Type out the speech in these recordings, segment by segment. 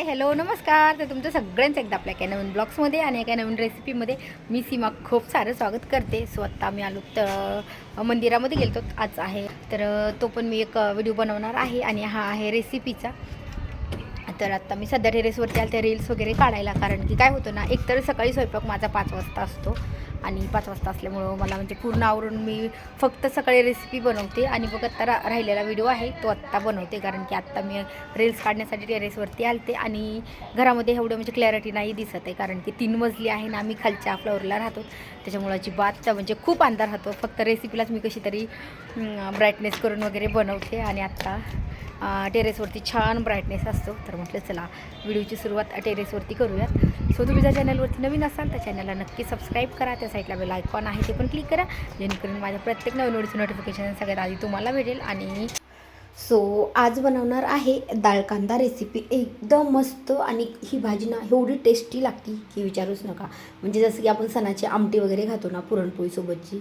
Hi hello नमस्कार. तर तुमचं सगळ्यांचं एकदा आपल्या एका नवीन ब्लॉग्समध्ये आणि एका नवीन रेसिपीमध्ये मी सीमा खूप सारं स्वागत करते. स्वतः मी आलो तर मंदिरामध्ये गेलतो. आज आहे. तर तो पण मी एक व्हिडिओ बनवणार आहे आणि हा आहे रेसिपीचा. तर आता मी सध्या टेरेसवरती आले त्या रील्स वगैरे काढायला. कारण की काय होतं ना एकतर सकाळी स्वयंपाक माझा पाच वाजता असतो. आणि पाच वाजता असल्यामुळं मला म्हणजे पूर्ण आवरून मी फक्त सकाळी रेसिपी बनवते. आणि बघ आत्ता रा राहिलेला व्हिडिओ आहे तो आत्ता बनवते. कारण की आत्ता मी रील्स काढण्यासाठी टेरेसवरती आलते. आणि घरामध्ये एवढं म्हणजे क्लॅरिटी नाही दिसत आहे. कारण की तीन मजली आहे ना आम्ही खालच्या फ्लोअरला राहतो. त्याच्यामुळं अजिबात म्हणजे खूप अंधार राहतो. फक्त रेसिपीलाच मी कशी तरी ब्राईटनेस करून वगैरे बनवते. आणि आत्ता टेरेसवरती छान ब्राईटनेस असतो. तर म्हटलं चला व्हिडिओची सुरुवात टेरेसवरती करूयात. सो तुम्ही जर चॅनलवरती नवीन असाल तर चॅनलला नक्की सबस्क्राईब करा. त्या साईडला बेल आयकॉन आहे ते पण क्लिक करा. जेणेकरून माझ्या प्रत्येक नवीन व्हिडिओचं नोटिफिकेशन सगळ्यात आधी तुम्हाला भेटेल. आणि सो आज बनवणार आहे डाळ कांदा रेसिपी एकदम मस्त आणि ही भाजी ना एवढी टेस्टी लागती की विचारूच नका. म्हणजे जसं की आपण सणाची आमटी वगैरे खातो ना पुरणपोळीसोबतची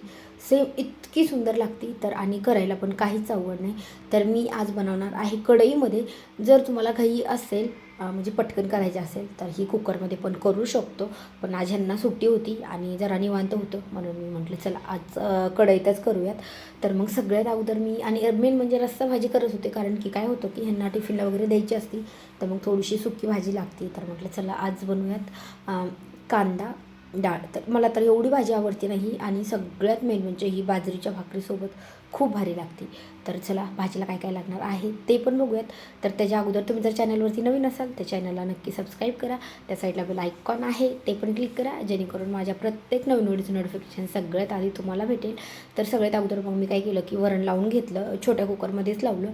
सेम इतकी सुंदर लागती. तर आणि करायला पण काहीच आवड नाही. तर मी आज बनवणार आहे कढईमध्ये. जर तुम्हाला घाई असेल म्हणजे पटकन करायचं असेल तर ही कुकरमध्ये पण करू शकतो. पण आज ह्यांना सुट्टी होती आणि जरा निवांत होतं. म्हणून मी म्हटलं चला आज कढईतच करूयात. तर मग सगळ्यात अगोदर मी आणि मेन म्हणजे रस्सा भाजी करत होते. कारण की काय होतं की ह्यांना टिफिनला वगैरे द्यायची असती तर मग थोडीशी सुकी भाजी लागते. तर म्हटलं चला आज बनवूयात कांदा डाळ. तर मला तर एवढी भाजी आवडते नाही आणि सगळ्यात मेन म्हणजे ही बाजरीच्या भाकरीसोबत खूप भारी लागते. तर चला भाजीला काय काय लागणार आहे ते पण बघूयात. तर त्याच्या अगोदर तुम्ही जर चॅनलवरती नवीन असाल तर चॅनलला नक्की सबस्क्राईब करा. त्या साईडला बेल आयकॉन आहे ते पण क्लिक करा. जेणेकरून माझ्या प्रत्येक नवीन व्हिडिओचं नोटिफिकेशन सगळ्यात आधी तुम्हाला भेटेल. तर सगळ्यात अगोदर मग मी काय केलं की वरण लावून घेतलं छोट्या कुकरमध्येच लावलं.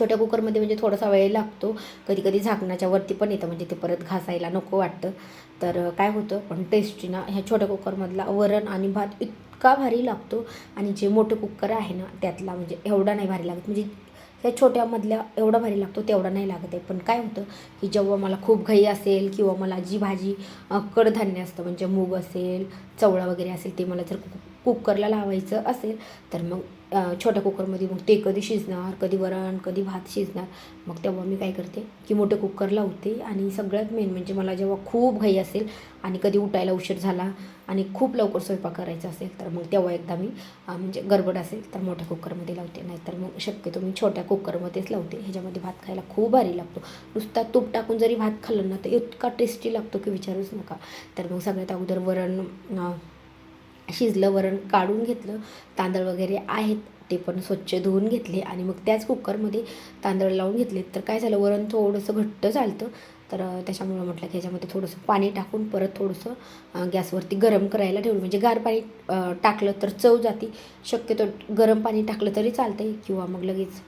छोट्या कुकरमध्ये म्हणजे थोडासा वेळ लागतो. कधी कधी झाकणाच्या वरती पण येतं म्हणजे ते परत घासायला नको वाटतं. तर काय होतं पण टेस्टी ना ह्या छोट्या कुकरमधला वरण आणि भात इतका भारी लागतो आणि जे मोठं कुकर आहे ना त्यातला म्हणजे एवढा नाही भारी लागत. म्हणजे ह्या छोट्यामधल्या एवढा भारी लागतो तेवढा नाही लागत आहे. पण काय होतं की जेव्हा मला खूप घाई असेल किंवा मला जी भाजी कडधान्य असतं म्हणजे मूग असेल चवळा वगैरे असेल ते मला जर कुकरला लावायचं असेल तर मग छोट्या कुकरमध्ये मग ते कधी शिजणार कधी वरण कधी भात शिजणार. मग तेव्हा मी काय करते की मोठे कुकर लावते आणि सगळ्यात मेन म्हणजे मला जेव्हा खूप घाई असेल आणि कधी उठायला उशीर झाला आणि खूप लवकर स्वयंपाक करायचा असेल तर मग तेव्हा एकदा मी म्हणजे गडबड असेल तर मोठ्या कुकरमध्ये लावते. नाहीतर मग शक्यतो मी छोट्या कुकरमध्येच लावते. ह्याच्यामध्ये भात खायला खूप भारी लागतो. नुसता तूप टाकून जरी भात खाल्लं ना तर इतका टेस्टी लागतो की विचारूच नका. तर मग सगळ्यात अगोदर वरण शिजलं वरण काढून घेतलं. तांदळ वगैरे आहेत ते पण स्वच्छ धुवून घेतले आणि मग त्याच कुकरमध्ये तांदळ लावून घेतले. तर काय झालं वरण थोडंसं घट्ट चालतं तर त्याच्यामुळं म्हटलं की ह्याच्यामध्ये थोडंसं पाणी टाकून परत थोडंसं गॅसवरती गरम करायला ठेवलं म्हणजे गार पाणी टाकलं तर चव जाते. शक्यतो गरम पाणी टाकलं तरी चालतंय किंवा मग लगेच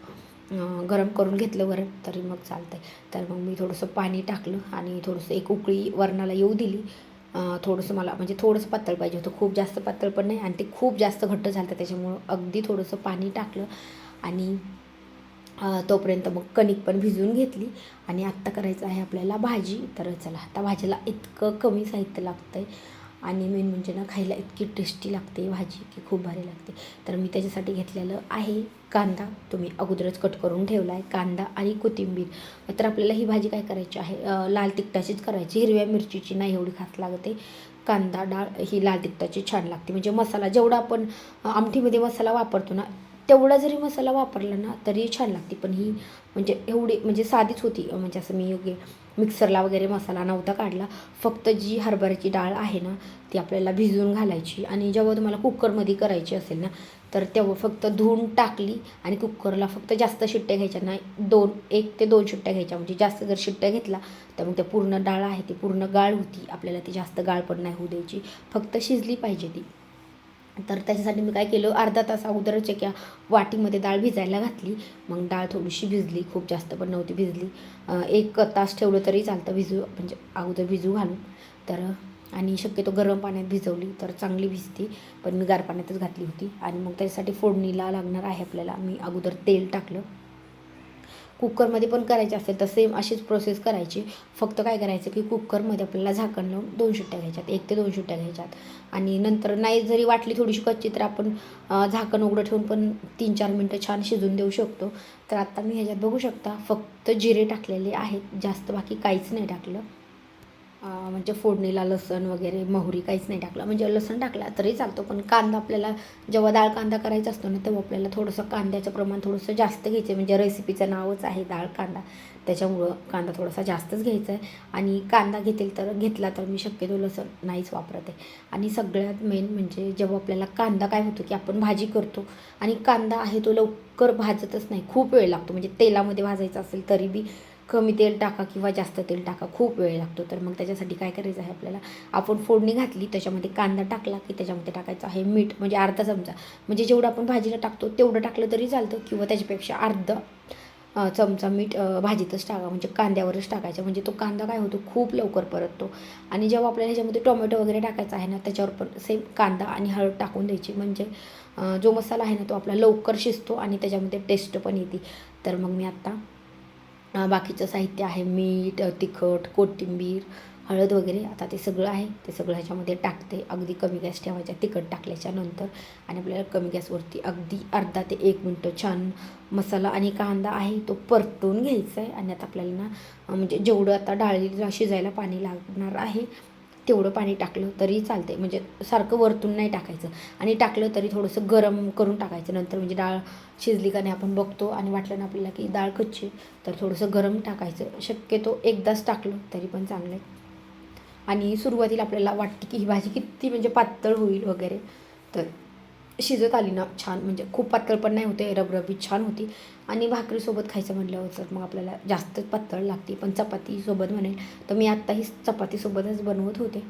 गरम करून घेतलं वरण तरी मग चालतंय. तर मग मी थोडंसं पाणी टाकलं आणि थोडंसं एक उकळी वरणाला येऊ दिली. थोडंसं मला म्हणजे थोडंसं पातळ पाहिजे होतं. खूप जास्त पातळ पण नाही आणि ते खूप जास्त घट्ट झालं होतं त्याच्यामुळं अगदी थोडंसं पाणी टाकलं आणि तोपर्यंत मग कणिक पण भिजवून घेतली आणि आत्ता करायचं आहे आपल्याला भाजी. तर चला आता भाजीला इतकं कमी साहित्य लागतं आहे आणि मेन म्हणजे ना खायला इतकी टेस्टी लागते भाजी की खूप भारी लागते. तर मी त्याच्यासाठी घेतलेलं आहे कांदा. तुम्ही अगोदरच कट करून ठेवला आहे कांदा आणि कोथिंबीर. तर आपल्याला ही भाजी काय करायची आहे? लाल तिखटाचीच करायची. हिरव्या मिरचीची नाही एवढी खास लागते. कांदा डाळ ही लाल तिखटाची छान लागते. म्हणजे मसाला जेवढा आपण आमठीमध्ये आमटीमध्ये मसाला वापरतो ना तेवढा जरी मसाला वापरला ना तरी छान लागते. पण ही म्हणजे एवढी म्हणजे साधीच होती. म्हणजे असं मी योग्य मिक्सरला वगैरे मसाला नव्हता काढला. फक्त जी हरभऱ्याची डाळ आहे ना ती आपल्याला भिजवून घालायची. आणि जेव्हा तुम्हाला कुकरमध्ये करायची असेल ना तर तेव्हा फक्त धुवून टाकली आणि कुकरला फक्त जास्त शिट्ट्या घ्यायच्या नाही दोन एक ते दोन शिट्ट्या घ्यायच्या. म्हणजे जास्त जर शिट्ट्या घेतला तर मग ते पूर्ण डाळ आहे ती पूर्ण गाळ होती. आपल्याला ती जास्त गाळ पण नाही होऊ द्यायची. फक्त शिजली पाहिजे ती. तर त्याच्यासाठी मी काय केलं अर्धा तास अगोदरच एका वाटीमध्ये डाळ भिजायला घातली. मग डाळ थोडीशी भिजली खूप जास्त पण नव्हती भिजली. एक तास ठेवलं तरी चालतं भिजू म्हणजे अगोदर भिजू घालून. तर आणि शक्यतो गरम पाण्यात भिजवली तर चांगली भिजते. पण मी गार पाण्यातच घातली होती. आणि मग त्याच्यासाठी फोडणीला लागणार आहे आपल्याला. मी अगोदर तेल टाकलं. कुकरमध्ये पण करायचे असेल तर सेम अशीच प्रोसेस करायची. फक्त काय करायचं की कुकरमध्ये आपल्याला झाकण लावून दोन शिट्ट्या घ्यायच्यात एक ते दोन शिट्ट्या घ्यायच्यात. आणि नंतर नाही जरी वाटली थोडीशी कच्ची तर आपण झाकण उघडं ठेवून पण तीन चार मिनटं छान शिजून देऊ शकतो. तर आता मी ह्याच्यात बघू शकता फक्त जिरे टाकलेले आहेत जास्त बाकी काहीच नाही टाकलं. म्हणजे फोडणीला लसण वगैरे मोहरी काहीच नाही टाकलं. म्हणजे लसण टाकला तरी चालतो पण कांदा आपल्याला जेव्हा डाळ कांदा करायचा असतो ना तेव्हा आपल्याला थोडंसं कांद्याचं प्रमाण थोडंसं जास्त घ्यायचं आहे. म्हणजे रेसिपीचं नावच आहे डाळ कांदा. त्याच्यामुळं कांदा थोडासा जास्तच घ्यायचा आहे. आणि कांदा घेतील तर घेतला तर मी शक्यतो लसण नाहीच वापरत. आहे आणि सगळ्यात मेन म्हणजे जेव्हा आपल्याला कांदा काय होतो की आपण भाजी करतो आणि कांदा आहे तो लवकर भाजतच नाही. खूप वेळ लागतो. म्हणजे तेलामध्ये भाजायचा असेल तरी बी कमी तेल टाका किंवा जास्त तेल टाका खूप वेळ लागतो. तर मग त्याच्यासाठी काय करायचं आहे आपल्याला? आपण फोडणी घातली त्याच्यामध्ये कांदा टाकला की त्याच्यामध्ये टाकायचं आहे मीठ म्हणजे अर्धा चमचा. म्हणजे जेवढं आपण भाजीला टाकतो तेवढं टाकलं तरी चालतं किंवा त्याच्यापेक्षा अर्धा चमचा मीठ भाजीतच टाका. म्हणजे कांद्यावरच टाकायचं. म्हणजे तो कांदा काय होतो? खूप लवकर परततो. आणि जेव्हा आपल्याला ह्याच्यामध्ये टोमॅटो वगैरे टाकायचा आहे ना त्याच्यावर पण सेम कांदा आणि हळद टाकून द्यायची. म्हणजे जो मसाला आहे ना तो आपला लवकर शिजतो आणि त्याच्यामध्ये टेस्ट पण येते. तर मग मी आत्ता बाकीचं साहित्य आहे मीठ तिखट कोथिंबीर हळद वगैरे. आता ते सगळं आहे ते सगळं ह्याच्यामध्ये टाकते. अगदी कमी गॅस ठेवायचा तिखट टाकल्याच्या नंतर. आणि आपल्याला कमी गॅसवरती अगदी अर्धा ते एक मिनटं छान मसाला आणि कांदा आहे तो परतून घ्यायचा आहे. आणि आता आपल्याला ना म्हणजे जेवढं आता डाळीला शिजायला पाणी लागणार आहे तेवढं पाणी टाकलं तरी चालते म्हणजे सारखं वरतून नाही टाकायचं. आणि टाकलं तरी थोडंसं गरम करून टाकायचं. नंतर म्हणजे डाळ शिजली का नाही आपण बघतो. आणि वाटलं ना आपल्याला की डाळ कच्ची तर थोडंसं गरम टाकायचं. शक्यतो एकदाच टाकलं तरी पण चांगलं आहे आणि सुरुवातीला आपल्याला वाटते की ही भाजी किती म्हणजे पातळ होईल वगैरे. तर शिजत आली ना छान म्हणजे खूप पातळ पण नाही होते रबरबी छान होती. आणि भाकरीसोबत खायचं म्हटल्यावर तर मग आपल्याला जास्तच पातळ लागते पण चपातीसोबत म्हणेल तर मी आत्ताही चपातीसोबतच बनवत होते.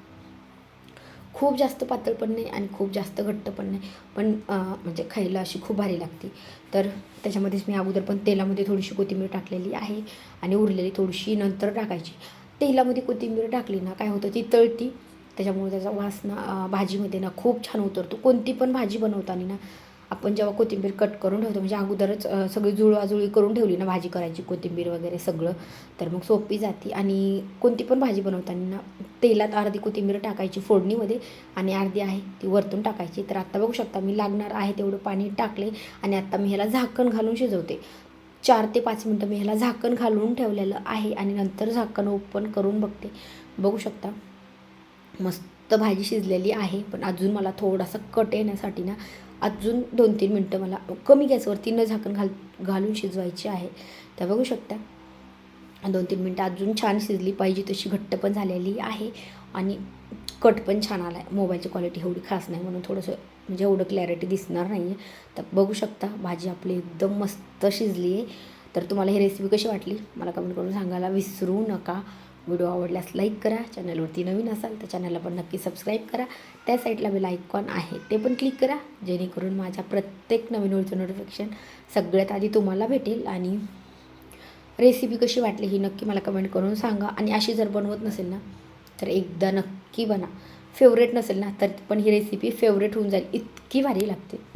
खूप जास्त पातळ पण नाही आणि खूप जास्त घट्ट पण नाही पण म्हणजे खायला अशी खूप भारी लागते. तर त्याच्यामध्येच मी अगोदर पण तेलामध्ये थोडीशी कोथिंबीर टाकलेली आहे आणि उरलेली थोडीशी नंतर टाकायची. तेलामध्ये कोथिंबीर टाकली ना काय होतं ती तळती. त्याच्यामुळे त्याचा वास ना भाजीमध्ये ना खूप छान उतरतो. कोणती पण भाजी बनवताना ना आपण जेव्हा कोथिंबीर कट करून ठेवतो म्हणजे अगोदरच सगळी जुळवाजुळी करून ठेवली ना भाजी करायची कोथिंबीर वगैरे सगळं तर मग सोपी जाते. आणि कोणती पण भाजी बनवताना ना तेलात अर्धी कोथिंबीर टाकायची फोडणीमध्ये आणि अर्धी आहे ती वरतून टाकायची. तर आत्ता बघू शकता मी लागणार आहे तेवढं पाणी टाकले आणि आत्ता मी ह्याला झाकण घालून शिजवते. चार ते पाच मिनटं मी ह्याला झाकण घालून ठेवलेलं आहे आणि नंतर झाकण ओपन करून बघते. बघू शकता. मस्त भाजी शिजलेली आहे पण अजून मला थोडासा कट येण्यासाठी ना अजून दोन तीन मिनटं मला कमी गॅसवरती न झाकण घाल घालून शिजवायची आहे. त्या बघू शकता. दोन तीन मिनटं अजून छान शिजली पाहिजे तशी घट्ट पण झालेली आहे आणि कट पण छान आला आहे मोबाईलची क्वालिटी एवढी खास नाही म्हणून थोडंसं म्हणजे एवढं क्लॅरिटी दिसणार नाही आहे तर बघू शकता भाजी आपली एकदम मस्त शिजली आहे तर तुम्हाला ही रेसिपी कशी वाटली? मला कमेंट करून सांगायला विसरू नका. व्हिडिओ आवडल्यास लाईक करा. चॅनलवरती नवीन असाल तर चॅनलला पण नक्की सबस्क्राईब करा. त्या साईडला बेल आयकॉन आहे ते पण क्लिक करा. जेणेकरून माझ्या प्रत्येक नवीन व्हिडिओचं नोटिफिकेशन सगळ्यात आधी तुम्हाला भेटेल. आणि रेसिपी कशी वाटली ही नक्की मला कमेंट करून सांगा. आणि अशी जर बनवत नसेल ना तर एकदा नक्की बना. फेवरेट नसेल ना तर पण ही रेसिपी फेवरेट होऊन जाईल. इतकी भारी लागते.